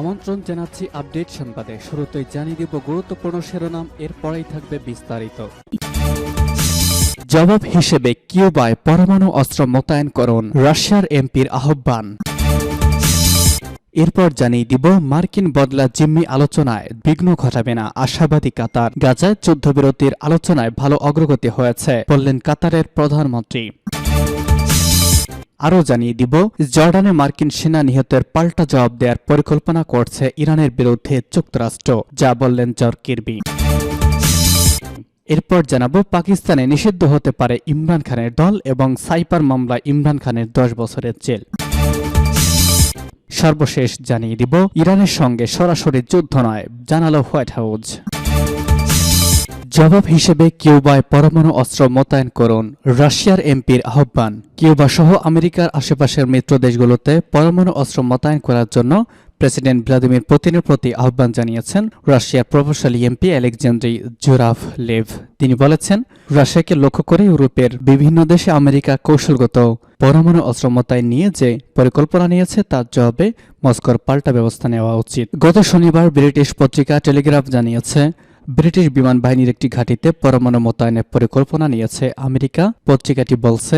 আমন্ত্রণ জানাচ্ছি আপডেট সংবাদে। শুরুতেই জানিয়ে দিব গুরুত্বপূর্ণ শিরোনাম, এরপরেই থাকবে বিস্তারিত। জবাব হিসেবে কিউবায় পরমাণু অস্ত্র মোতায়েন করুন, রাশিয়ার এমপির আহ্বান। এরপর জানিয়ে দিব, মার্কিন বদলা জিম্মি আলোচনায় বিঘ্ন ঘটাবে না আশাবাদী কাতার। গাজায় যুদ্ধবিরতির আলোচনায় ভালো অগ্রগতি হয়েছে, বললেন কাতারের প্রধানমন্ত্রী। আরও জানিয়ে দিব, জর্ডানে মার্কিন সেনা নিহতের পাল্টা জবাব দেওয়ার পরিকল্পনা করছে ইরানের বিরুদ্ধে যুক্তরাষ্ট্র, যা বললেন জর কিরবি। এরপর জানাব, পাকিস্তানে নিষিদ্ধ হতে পারে ইমরান খানের দল এবং সাইপার মামলায় ইমরান খানের দশ বছরের জেল। সর্বশেষ জানিয়ে দিব, ইরানের সঙ্গে সরাসরি যুদ্ধ নয়, জানালো হোয়াইট হাউস। জবাব হিসেবে কিউবায় পরমাণু অস্ত্র মোতায়েন করুন, রাশিয়ার এমপির আহ্বান। কিউবা সহ আমেরিকার আশেপাশের মিত্র দেশগুলোতে পরমাণু অস্ত্র মোতায়েন করার জন্য প্রেসিডেন্ট ভ্লাদিমির পুতিনের প্রতি আহ্বান জানিয়েছেন রাশিয়ার প্রভাবশালী এমপি আলেকজান্দ্রি জোরাফ লেভ তিনি বলেছেন, রাশিয়াকে লক্ষ্য করে ইউরোপের বিভিন্ন দেশে আমেরিকা কৌশলগত পরমাণু অস্ত্র মোতায়েন নিয়ে যে পরিকল্পনা নিয়েছে তার জবাবে মস্কোর পাল্টা ব্যবস্থা নেওয়া উচিত। গত শনিবার ব্রিটিশ পত্রিকা টেলিগ্রাফ জানিয়েছে ব্রিটিশ বিমান বাহিনীর একটি ঘাঁটিতে পরমাণু মোতায়েনের পরিকল্পনা নিয়েছে আমেরিকা। পত্রিকাটি বলছে,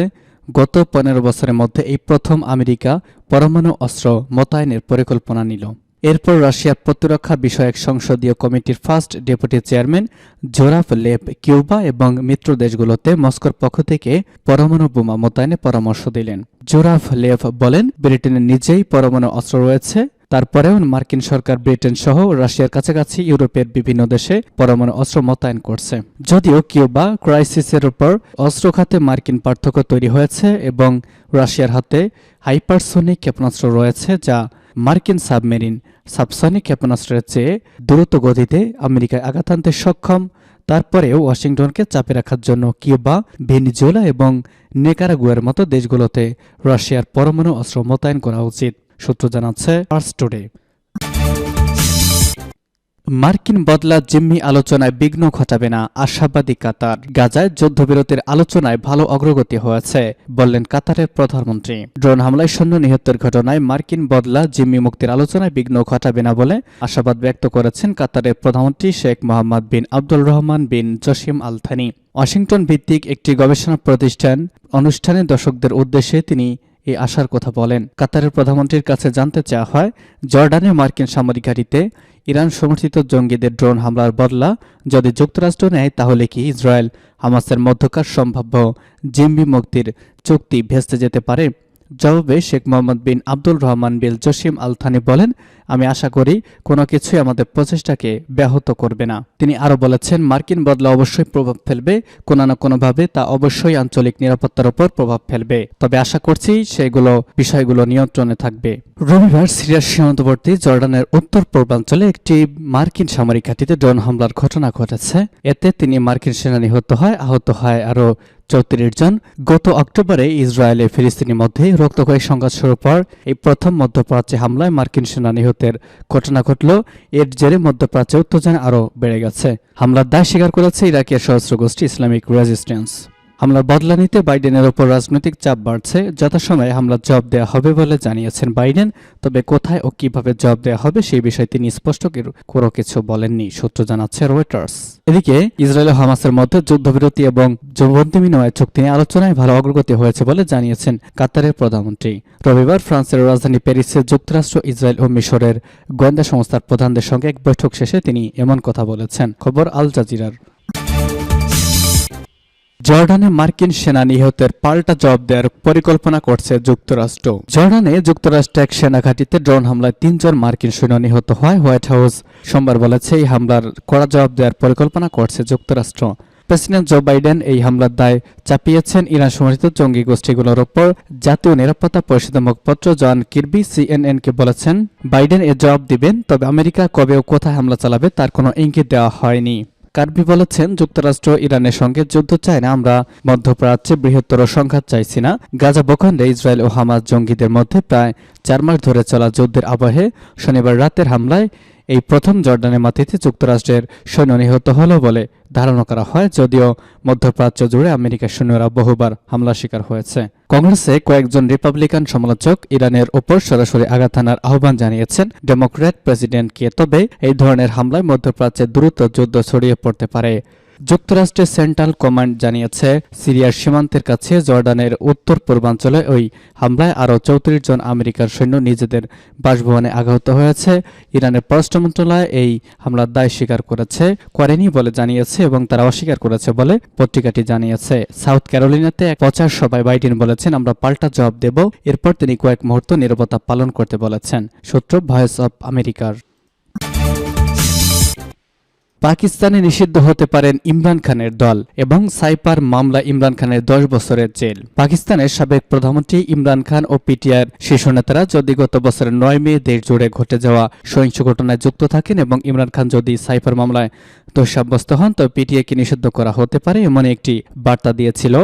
গত পনেরো বছরের মধ্যে এই প্রথম আমেরিকা পরমাণু অস্ত্র মোতায়েনের পরিকল্পনা নিল। এরপর রাশিয়ার প্রতিরক্ষা বিষয়ক সংসদীয় কমিটির ফার্স্ট ডেপুটি চেয়ারম্যান জোরাফ লেপ কিউবা এবং মিত্র দেশগুলোতে মস্কোর পক্ষ থেকে পরমাণু বোমা মোতায়েনের পরামর্শ দিলেন। জোরাফ লেভ বলেন ব্রিটেনের নিজেই পরমাণু অস্ত্র রয়েছে তারপরেও মার্কিন সরকার ব্রিটেন সহ রাশিয়ার কাছাকাছি ইউরোপের বিভিন্ন দেশে পরমাণু অস্ত্র মোতায়েন করছে। যদিও কিউবা ক্রাইসিসের উপর অস্ত্র খাতে মার্কিন পার্থক্য তৈরি হয়েছে এবং রাশিয়ার হাতে হাইপারসোনিক ক্ষেপণাস্ত্র রয়েছে যা মার্কিন সাবমেরিন সাবসনিক ক্ষেপণাস্ত্রের চেয়ে দ্রুত গতিতে আমেরিকায় আঘাত আনতে সক্ষম। তারপরেও ওয়াশিংটনকে চাপে রাখার জন্য কিউবা, ভেনিজুয়েলা এবং নেকারাগুয়ের মতো দেশগুলোতে রাশিয়ার পরমাণু অস্ত্র মোতায়েন করা উচিত। সূত্র জানাচ্ছে আর্স টুডে মার্কিন বদলা জিম্মি আলোচনায় বিঘ্ন ঘটাবে না আশাবাদী কাতার। গাজায় যুদ্ধবিরতির আলোচনায় ভালো অগ্রগতি হয়েছে, বললেন কাতারের প্রধানমন্ত্রী। ড্রোন হামলায় সৈন্য নিহতের ঘটনায় মার্কিন বদলা জিম্মি মুক্তির আলোচনায় বিঘ্ন ঘটাবে না বলে আশাবাদ ব্যক্ত করেছেন কাতারের প্রধানমন্ত্রী Sheikh Mohammed bin Abdul Rahman bin Jassim Al Thani Washington ভিত্তিক একটি গবেষণা প্রতিষ্ঠান অনুষ্ঠানে দর্শকদের উদ্দেশ্যে তিনি এই আশার কথা বলেন। কাতারের প্রধানমন্ত্রীর কাছে জানতে চাওয়া হয়, জর্ডানে মার্কিন সামরিক ঘাঁটিতে ইরান সমর্থিত জঙ্গিদের ড্রোন হামলার বদলা যদি যুক্তরাষ্ট্র নেয়, তাহলে কি ইসরায়েল হামাসের মধ্যকার সম্ভাব্য জিম্বি মুক্তির চুক্তি ভেস্তে যেতে পারে? জবাবে Sheikh Mohammed bin Abdul Rahman bin Jassim Al Thani বলেন আমি আশা করি কোনো কিছুই আমাদের প্রচেষ্টাকে ব্যাহত করবে না। তিনি আরও বলেছেন, মার্কিন বদলা অবশ্যই প্রভাব ফেলবে, কোনো না কোনোভাবে তা অবশ্যই আঞ্চলিক নিরাপত্তার উপর প্রভাব ফেলবে। তবে আশা করছি সেগুলো, বিষয়গুলো নিয়ন্ত্রণে থাকবে। রবিবার সিরিয়ার সীমান্তবর্তী জর্ডানের উত্তর পূর্বাঞ্চলে একটি মার্কিন সামরিক ঘাঁটিতে ড্রোন হামলার ঘটনা ঘটেছে। এতে তিনি মার্কিন সেনা নিহত হয়, আহত হয় আরও চৌত্রিশ জন। গত অক্টোবরে ইসরায়েলে ফিলিস্তিনি মধ্যে রক্তক্ষয়ী সংঘাত শুরুর পর এই প্রথম মধ্যপ্রাচ্যে হামলায় মার্কিন সেনা নিহতের ঘটনা ঘটল। এর জেরে মধ্যপ্রাচ্যে উত্তেজনা আরও বেড়ে গেছে। হামলার দায় স্বীকার করেছে ইরাকের সহস্র গোষ্ঠী ইসলামিক রেজিস্ট্যান্স। হামলার বদলা নিতে বাইডেনের ওপর রাজনৈতিক চাপ বাড়ছে, যথাসময়ে হামলার জবাব দেওয়া হবে বলে জানিয়েছেন বাইডেন। তবে কোথায় ও কীভাবে জবাব দেওয়া হবে সেই বিষয়ে তিনি স্পষ্ট কোনো কিছু বলেননি, সূত্র জানাচ্ছে রয়টার্স। এদিকে ইসরায়েল হামাসের মধ্যে যুদ্ধবিরতি এবং জবন্দি বিনিময় চুক্তি নিয়ে আলোচনায় ভালো অগ্রগতি হয়েছে বলে জানিয়েছেন কাতারের প্রধানমন্ত্রী। রবিবার ফ্রান্সের রাজধানী প্যারিসে যুক্তরাষ্ট্র, ইসরায়েল ও মিশরের গোয়েন্দা সংস্থার প্রধানদের সঙ্গে এক বৈঠক শেষে তিনি এমন কথা বলেছেন। খবর আল জাজিরার। জর্ডানে মার্কিন সেনা নিহতের পাল্টা জবাব দেওয়ার পরিকল্পনা করছে যুক্তরাষ্ট্র। জর্ডানে যুক্তরাষ্ট্র এক সেনা ঘাঁটিতে ড্রোন হামলায় তিনজন মার্কিন সৈন্য নিহত হয়। হোয়াইট হাউস সোমবার বলেছে, এই হামলার কড়া জবাব দেওয়ার পরিকল্পনা করছে যুক্তরাষ্ট্র। প্রেসিডেন্ট জো বাইডেন এই হামলার দায় চাপিয়েছেন ইরান সমর্থিত জঙ্গি গোষ্ঠীগুলোর ওপর। জাতীয় নিরাপত্তা পরিষদের মুখপাত্র জন কিরবি সিএনএনকে বলেছেন, বাইডেন এর জবাব দিবেন, তবে আমেরিকা কবে ও কোথায় হামলা চালাবে তার কোনো ইঙ্গিত দেওয়া হয়নি। কার্বি বলেছেন, যুক্তরাষ্ট্র ইরানের সঙ্গে যুদ্ধ চায় না, আমরা মধ্যপ্রাচ্যে বৃহত্তর সংঘাত চাইছি না। গাজা ভূখণ্ডে ইসরায়েল ও হামাস জঙ্গিদের মধ্যে প্রায় চার মাস ধরে চলা যুদ্ধের আবহে শনিবার রাতের হামলায় এই প্রথম জর্ডানের মাটিতে যুক্তরাষ্ট্রের সৈন্য নিহত হল বলে ধারণা করা হয়, যদিও মধ্যপ্রাচ্য জুড়ে আমেরিকার সৈন্যরা বহুবার হামলা শিকার হয়েছে। কংগ্রেসে কয়েকজন রিপাবলিকান সমালোচক ইরানের ওপর সরাসরি আঘাত হানার আহ্বান জানিয়েছেন। ডেমোক্র্যাট প্রেসিডেন্ট কে তবে এই ধরনের হামলায় মধ্যপ্রাচ্যে দ্রুত যুদ্ধ ছড়িয়ে পড়তে পারে। যুক্তরাষ্ট্রের সেন্ট্রাল কমান্ড জানিয়েছে, সিরিয়ার সীমান্তের কাছে জর্ডানের উত্তর পূর্বাঞ্চলে ওই হামলায় আরও চৌত্রিশ জন আমেরিকার সৈন্য নিজেদের বাসভবনে আঘাত হয়েছে। ইরানের পররাষ্ট্র মন্ত্রণালয় এই হামলার দায় স্বীকার করেছে, করেনি বলে জানিয়েছে এবং তারা অস্বীকার করেছে বলে পত্রিকাটি জানিয়েছে। সাউথ ক্যারোলিনাতে এক প্রচার সভায় বাইডেন বলেছেন, আমরা পাল্টা জবাব দেব। এরপর তিনি কয়েক মুহূর্ত নিরবতা পালন করতে বলেছেন। সূত্র ভয়েস অব আমেরিকার। পাকিস্তানে নিষিদ্ধ হতে পারেন ইমরান খানের দল এবং সাইপার মামলা ইমরান খানের দশ বছরের জেল। পাকিস্তানের সাবেক প্রধানমন্ত্রী ইমরান খান ও পিটিআর শীর্ষ নেতারা যদি গত বছরের নয় মে দেশ জুড়ে ঘটে যাওয়া সহিংস ঘটনায় যুক্ত থাকেন এবং ইমরান খান যদি সাইপার মামলায় দোষ সাব্যস্ত হন, তো পিটিআইকে নিষিদ্ধ করা হতে পারে এমন একটি বার্তা দিয়েছিল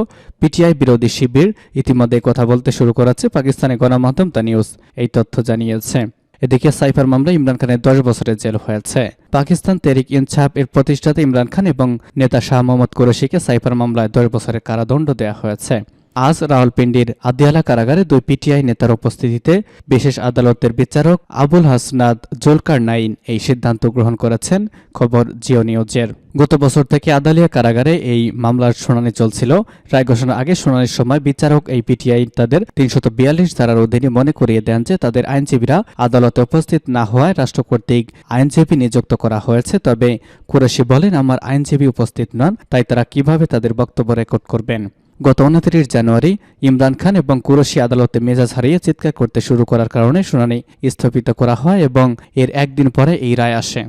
পিটিআই বিরোধী শিবির। ইতিমধ্যে কথা বলতে শুরু করেছে পাকিস্তানের গণমাধ্যম তা নিউজ। এই তথ্য জানিয়েছে। এদিকে সাইফার মামলায় ইমরান খানের দশ বছরের জেল হয়েছে। পাকিস্তান তেরিক ইনসাফ এর প্রতিষ্ঠাতা ইমরান খান এবং নেতা শাহ মোহাম্মদ কুরেশিকে সাইফার মামলায় দশ বছরের কারাদণ্ড দেওয়া হয়েছে। আজ রাওয়ালপিন্ডির আদিয়ালা কারাগারে দুই পিটিআই নেতার উপস্থিতিতে বিশেষ আদালতের বিচারক আবুল হাসনাদ জোলকার নাইন এই সিদ্ধান্ত গ্রহণ করেছেন, খবর জিও নিউজের। গত বছর থেকে আদালিয়া কারাগারে এই মামলার শুনানি চলছিল। রায় ঘোষণার আগে শুনানির সময় বিচারক এই পিটিআই তাদের তিনশত বিয়াল্লিশ ধারার অধীনে মনে করিয়ে দেন যে তাদের আইনজীবীরা আদালতে উপস্থিত না হওয়ায় রাষ্ট্র কর্তৃক আইনজীবী নিযুক্ত করা হয়েছে। তবে কুরেশি বলেন, আমার আইনজীবী উপস্থিত নন, তাই তারা কীভাবে তাদের বক্তব্য রেকর্ড করবেন? গত উনত্রিশ জানুয়ারি ইমরান খান এবং কুরশি আদালতে মেজাজ হারিয়ে চিৎকার করতে শুরু করার কারণে শুনানি স্থগিত করা হয় এবং এর একদিন পরে এই রায় আসে।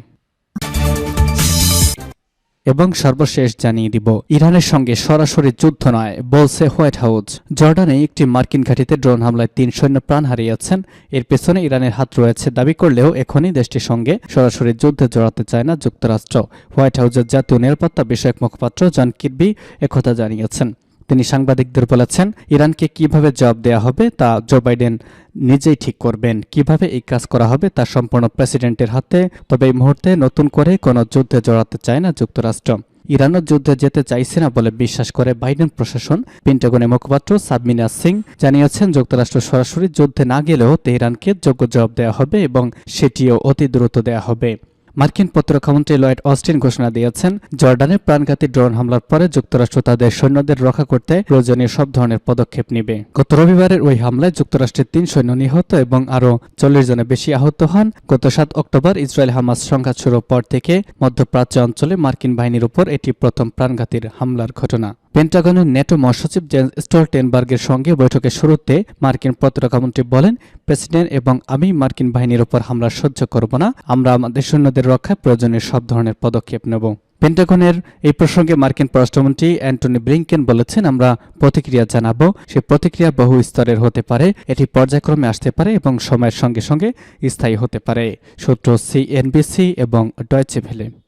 এবং সর্বশেষ জানিয়ে দিব, ইরানের সঙ্গে সরাসরি যুদ্ধ নয়, বলছে হোয়াইট হাউস। জর্ডানে একটি মার্কিন ঘাঁটিতে ড্রোন হামলায় তিন সৈন্য প্রাণ হারিয়েছেন। এর পেছনে ইরানের হাত রয়েছে। দাবি করলেও এখনই দেশটির সঙ্গে সরাসরি যুদ্ধে জড়াতে চায় না যুক্তরাষ্ট্র। হোয়াইট হাউসের জাতীয় নিরাপত্তা বিষয়ক মুখপাত্র জন কিরবি একথা জানিয়েছেন। তিনি সাংবাদিকদের বলেছেন, ইরানকে কীভাবে জবাব দেওয়া হবে তা জো বাইডেন নিজেই ঠিক করবেন। কীভাবে এই কাজ করা হবে তা সম্পূর্ণ প্রেসিডেন্টের হাতে। তবে এই মুহূর্তে নতুন করে কোনো যুদ্ধে জড়াতে চায় না যুক্তরাষ্ট্র। ইরানও যুদ্ধে যেতে চাইছে না বলে বিশ্বাস করে বাইডেন প্রশাসন। পেন্টাগনের মুখপাত্র সাবমিনা সিং জানিয়েছেন, যুক্তরাষ্ট্র সরাসরি যুদ্ধে না গেলেও তেহরানকে যোগ্য জবাব দেওয়া হবে এবং সেটিও অতি দ্রুত দেওয়া হবে। মার্কিন প্রতিরক্ষামন্ত্রী লয়েড অস্টিন ঘোষণা দিয়েছেন জর্ডানে প্রাণঘাতী ড্রোন হামলার পরে যুক্তরাষ্ট্র তাদের সৈন্যদের রক্ষা করতে প্রয়োজনীয় সব ধরনের পদক্ষেপ নেবে। গত রবিবারের ওই হামলায় যুক্তরাষ্ট্রের তিন সৈন্য নিহত এবং আরও চল্লিশ জনের বেশি আহত হন। গত সাত অক্টোবর ইসরায়েল হামাস সংঘাত শুরুর পর থেকে মধ্যপ্রাচ্য অঞ্চলে মার্কিন বাহিনীর উপর এটি প্রথম প্রাণঘাতীর হামলার ঘটনা। পেন্টাগনের নেটো মহাসচিব জেন্স স্টোলটেনবার্গের সঙ্গে বৈঠকের শুরুতে মার্কিন প্রতিরক্ষামন্ত্রী বলেন, প্রেসিডেন্ট এবং আমি মার্কিন বাহিনীর ওপর হামলা সহ্য করব না। আমরা আমাদের সৈন্যদের রক্ষায় প্রয়োজনীয় সব ধরনের পদক্ষেপ নেব। পেন্টাগনের এই প্রসঙ্গে মার্কিন পররাষ্ট্রমন্ত্রী অ্যান্টনি ব্লিংকেন বলেছেন, আমরা প্রতিক্রিয়া জানাব। সে প্রতিক্রিয়া বহু স্তরের হতে পারে। এটি পর্যায়ক্রমে আসতে পারে এবং সময়ের সঙ্গে সঙ্গে স্থায়ী হতে পারে। সূত্র সিএনবিসি এবং ডয়চে ভেলে।